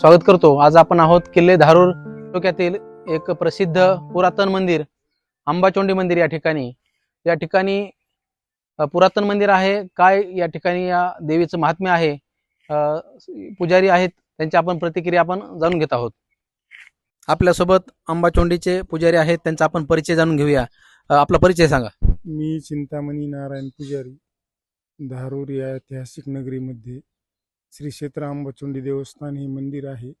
स्वागत करतो. आज आपण आहोत किल्ले धारूर तालुक्यातील एक प्रसिद्ध पुरातन मंदिर अंबाचोंडी मंदिर या ठिकाणी. या ठिकाणी पुरातन मंदिर आहे. काय या ठिकाणी या देवीचं महात्म्य आहे? पुजारी आहेत. त्यांची आपण प्रतिक्रिया आपण जाणून घेत आहोत. आपल्यासोबत अंबाचोंडीचे पुजारी आहेत. त्यांचा आपण परिचय जाणून घेऊया. आपला परिचय सांगा. मी चिंतामणी नारायण पुजारी धारूर या ऐतिहासिक नगरीमध्ये श्री क्षेत्र अंबाचोंडी देवस्थान हे मंदिर आहे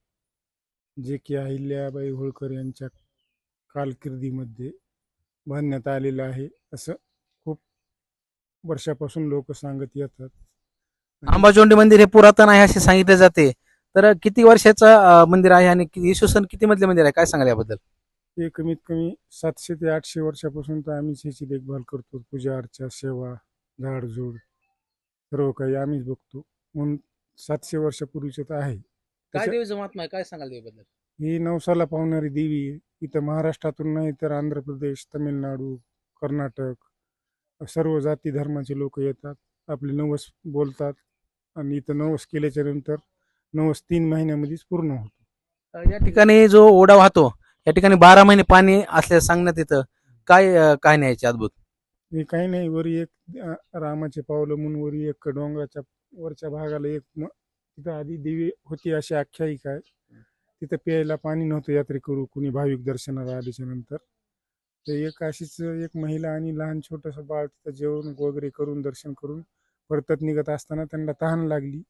जे की अहिल्याबाई होळकर यांच्या कारकिर्दीमध्ये बांधण्यात आलेलं आहे. असं खूप वर्षापासून लोक सांगत येतात. अंबाचोंडी मंदिर हे पुरातन आहे असे सांगितले जाते. तर किती वर्षाचं मंदिर आहे आणि इसवी सन किती मधले मंदिर आहे? काय सांगाल याबद्दल? हे कमीत कमी सातशे ते आठशे वर्षापासून तर आम्हीच ह्याची देखभाल करतो. पूजा अर्चा सेवा झाडझूड सर्व काही आम्हीच बघतो. म्हणून सातशे वर्षापूर्वीचं तर आहे. काय तसं- देवीचं महात्मा आहे? काय सांगाल देवीबद्दल ही नवसाला पावणारी देवी आहे. इथं महाराष्ट्रातून नाही तर आंध्र प्रदेश तमिळनाडू कर्नाटक सर्व जाती धर्माचे लोक येतात. आपले नवस बोलतात आणि इथं नवस केल्याच्यानंतर नवस तीन महिन्यामध्येच पूर्ण होतो. अ, या ठिकाणी जो ओढा वाहतो या ठिकाणी बारा महिने पाणी असल्याचं सांगण्यात येतं. काय अ, कहाणी आहे याची अद्भुत? हे काही नाही वरी एक रामाचे पावलं म्हणून वरी एक डोंगराच्या वरच्या भागाला एक म- तिथं आधी देवी होती अशी आख्यायिका आहे. तिथं प्यायला पाणी नव्हतं यात्रेकरू कुणी भाविक दर्शनाला आल्याच्यानंतर. तर एक अशीच एक महिला आणि लहान छोटंसं बाळ तिथं जेवण वगैरे करून दर्शन करून परतत निघत असताना त्यांना तहान लागली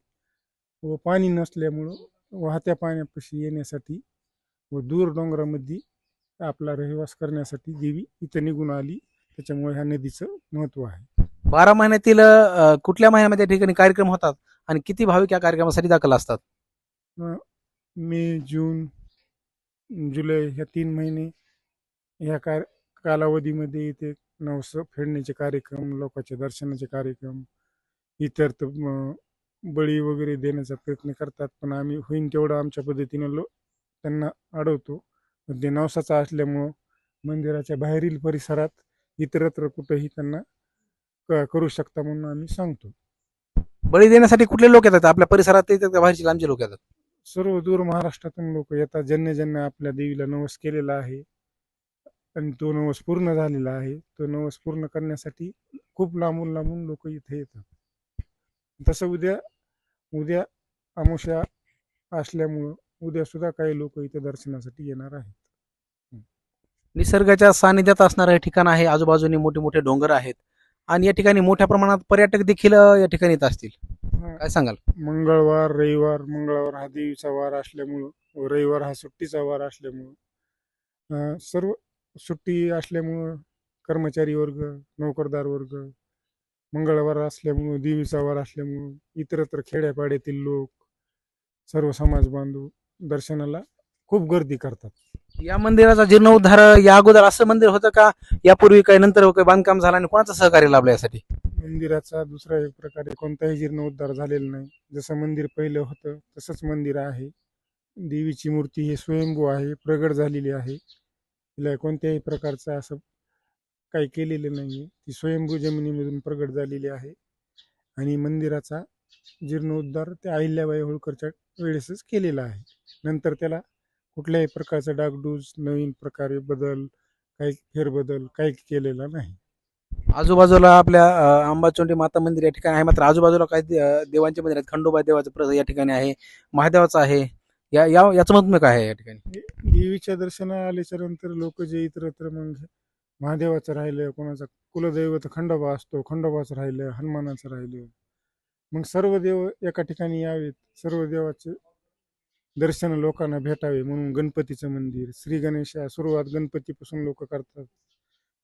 व पाणी नसल्यामुळं वाहत्या पाण्यापाशी येण्यासाठी व दूर डोंगरामध्ये आपला रहिवास करण्यासाठी देवी इथं निघून आली. त्याच्यामुळे ह्या नदीचं महत्त्व आहे. बारा महिन्यातील अ, कुठल्या महिन्यामध्ये या ठिकाणी कार्यक्रम होतात आणि किती भाविक या कार्यक्रमासाठी दाखल असतात? मे जून जुलै ह्या तीन महिने ह्या कार कालावधीमध्ये इथे नवस फेडण्याचे कार्यक्रम लोकांच्या दर्शनाचे कार्यक्रम इतर त- म- बळी वगैरे देण्याचा प्रयत्न करतात. पण आम्ही होईन तेवढं आमच्या पद्धतीनं लो त्यांना अडवतो. पण ते नवसाचा असल्यामुळं मंदिराच्या बाहेरील परिसरात इतरत्र कुठंही त्यांना क- करू शकता म्हणून आम्ही सांगतो. बळी देण्यासाठी कुठले लोक येतात? आपल्या परिसरात येतात का? बाहेरचे लांबचे लोक येतात? सर्व दूर महाराष्ट्रातून लोक येतात. ज्यांनी ज्यांना आपल्या देवीला नवस केलेला आहे आणि तो नवस पूर्ण झालेला आहे तो नवस पूर्ण करण्यासाठी खूप लांबून लांबून लोक इथे येतात. तसं उद्या उद्या अमावस्या असल्यामुळं उद्या सुद्धा काही लोक इथे दर्शनासाठी येणार आहेत. निसर्गाच्या सानिध्यात असणारं हे ठिकाण आहे. आजूबाजूने मोठे मोठे डोंगर आहेत. आणि या ठिकाणी मोठ्या प्रमाणात पर्यटक देखील या ठिकाणी येत असतील. काय सांगाल? मंगळवार रविवार मंगळवार हा देवीचा वार असल्यामुळं रविवार हा सुट्टीचा वार असल्यामुळं सर्व सुट्टी असल्यामुळं कर्मचारी वर्ग नोकरदार वर्ग मंगळवार असल्यामुळं देवीचा वार असल्यामुळं इतरत्र खेड्यापाड्यातील लोक सर्व समाज बांधव दर्शनाला खूप गर्दी करतात. या मंदिराचा जीर्णोद्धार या अगोदर असं मंदिर होतं का? यापूर्वी काही नंतर हो काही बांधकाम झालं आणि कोणाचं सहकार्य लाभलं यासाठी? मंदिराचा दुसरा एक प्रकारे कोणताही जीर्णोद्धार झालेला नाही. जसं मंदिर पहिलं होतं तसंच मंदिर आहे. देवीची मूर्ती ही स्वयंभू आहे प्रगट झालेली आहे. तिला कोणत्याही प्रकारचं असं काही केलेलं नाही आहे ती स्वयंभू जमिनीमधून प्रगट झालेली आहे. आणि मंदिराचा जीर्णोद्धार त्या अहिल्याबाई होळकरच्या वेळेसच केलेला आहे. नंतर त्याला कुठल्याही प्रकारचा डागडूज नवीन प्रकारे बदल काही फेरबदल काही केलेला नाही. आजूबाजूला आपल्या अ, अंबाचोंडी माता मंदिर या ठिकाणी आहे. मात्र आजूबाजूला काही दे- अ, देवांचे मंदिर आहेत. खंडोबा देवाचं प्र- या ठिकाणी आहे. महादेवाचं आहे. या या याचं महत्त्व काय आहे या ठिकाणी. देवीच्या दर्शनाला आल्याच्यानंतर लोक जे इतरत्र मग महादेवाचं राहिलं कोणाचा कुलदैवत खंडोबा असतो खंडोबाचं राहिलं हनुमानाचं राहिलं. मग सर्व देव एका ठिकाणी यावेत. सर्व देवाचे दर्शन लोकांना भेटावे म्हणून गणपतीचं मंदिर. श्री गणेशा सुरुवात गणपतीपासून लोक करतात.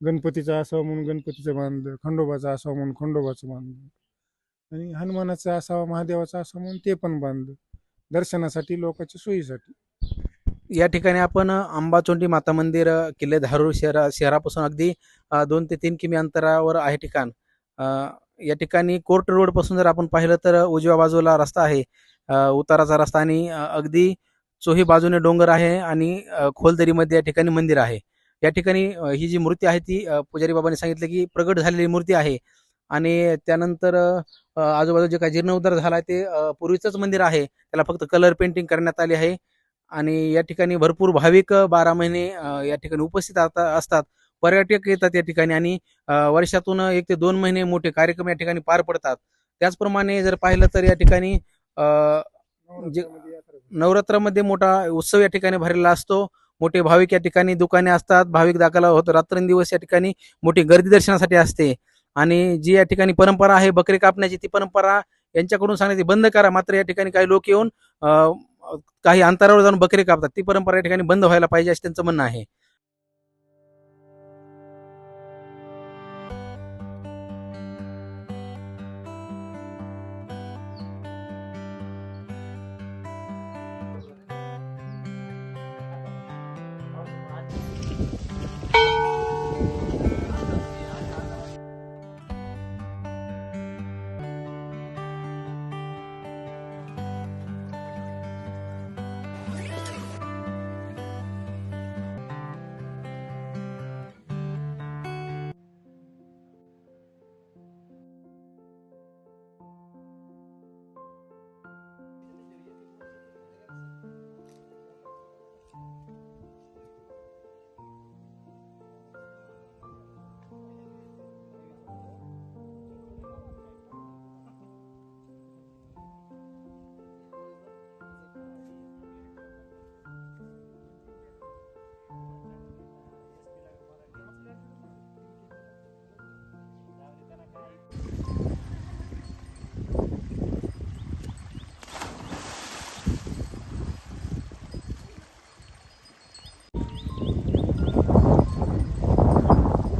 गणपतीचा असावा म्हणून गणपतीचं बांधलं खंडोबाचा असावा म्हणून खंडोबाचं बांधलं. आणि हनुमानाचं असावा महादेवाचं असावं म्हणून ते पण बांधलं. दर्शनासाठी लोकांच्या सोयीसाठी. या ठिकाणी आपण अंबाचोंडी माता मंदिर किल्ले धारूर शहरा शहरापासून अगदी दोन ते तीन किमी अंतरावर आहे ठिकाण. या ठिकाणी कोर्ट रोडपासून जर आपण पाहिलं तर उजव्या बाजूला रस्ता आहे. उताराचा रस्ता आणि अगदी चोही बाजूने डोंगर आहे आणि खोलदरीमध्ये या ठिकाणी मंदिर आहे. या ठिकाणी ही जी मूर्ती आहे ती पुजारी बाबांनी सांगितलं की प्रगट झालेली मूर्ती आहे आणि त्यानंतर आजूबाजू जे काही जीर्णोद्धार झाला ते पूर्वीचंच मंदिर आहे. त्याला फक्त कलर पेंटिंग करण्यात आली आहे आणि या ठिकाणी भरपूर भाविक बारा महिने या ठिकाणी उपस्थित असतात. पर्यटक येतात या ठिकाणी आणि वर्षातून एक ते दोन महिने मोठे कार्यक्रम या ठिकाणी पार पडतात. त्याचप्रमाणे जर पाहिलं तर या ठिकाणी जे- नवरात्रामध्ये मोठा उत्सव या ठिकाणी भरलेला असतो. मोठे भाविक या ठिकाणी दुकाने असतात. भाविक दाखला होतो. रात्रंदिवस या ठिकाणी मोठी गर्दी दर्शनासाठी असते. आणि जी या ठिकाणी परंपरा आहे बकरी कापण्याची ती परंपरा यांच्याकडून सांगण्याची बंद करा. मात्र या ठिकाणी काही लोक येऊन अ, काही अंतरावर जाऊन बकरी कापतात. ती परंपरा या ठिकाणी बंद व्हायला पाहिजे असं त्यांचं म्हणणं आहे.